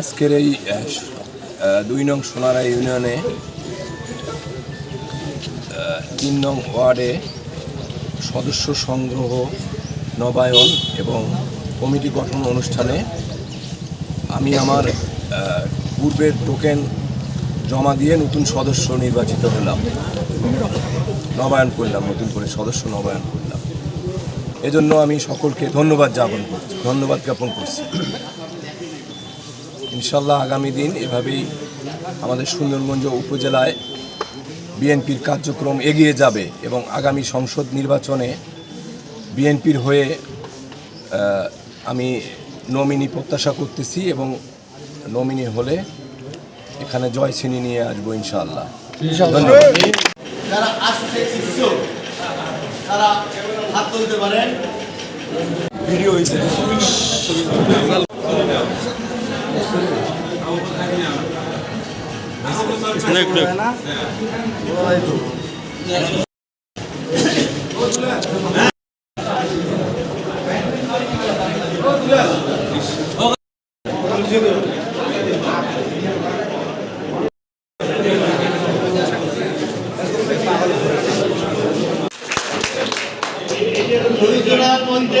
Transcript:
আজকের এই দুই নং সোনারা ইউনিয়নে তিন নং ওয়ার্ডে সদস্য সংগ্রহ, নবায়ন এবং কমিটি গঠন অনুষ্ঠানে আমি আমার পূর্বের টোকেন জমা দিয়ে নতুন সদস্য নির্বাচিত হলাম। নবায়ন করলাম, নতুন করে সদস্য নবায়ন করলাম। এজন্য আমি সকলকে ধন্যবাদ জ্ঞাপন করছি, ধন্যবাদ জ্ঞাপন করছি। ইনশাল্লাহ আগামী দিন এভাবেই আমাদের সুন্দরগঞ্জ উপজেলায় বিএনপির কার্যক্রম এগিয়ে যাবে এবং আগামী সংসদ নির্বাচনে বিএনপির হয়ে আমি নমিনি প্রত্যাশা করতেছি এবং নমিনি হলে এখানে জয় ছিনি নিয়ে আসব ইনশাআল্লাহ। ধন্যবাদ। যারা আসতে ইচ্ছুক তারা হাত তুলতে পারেন। ভিডিও হয়েছে দুইজনের মধ্যে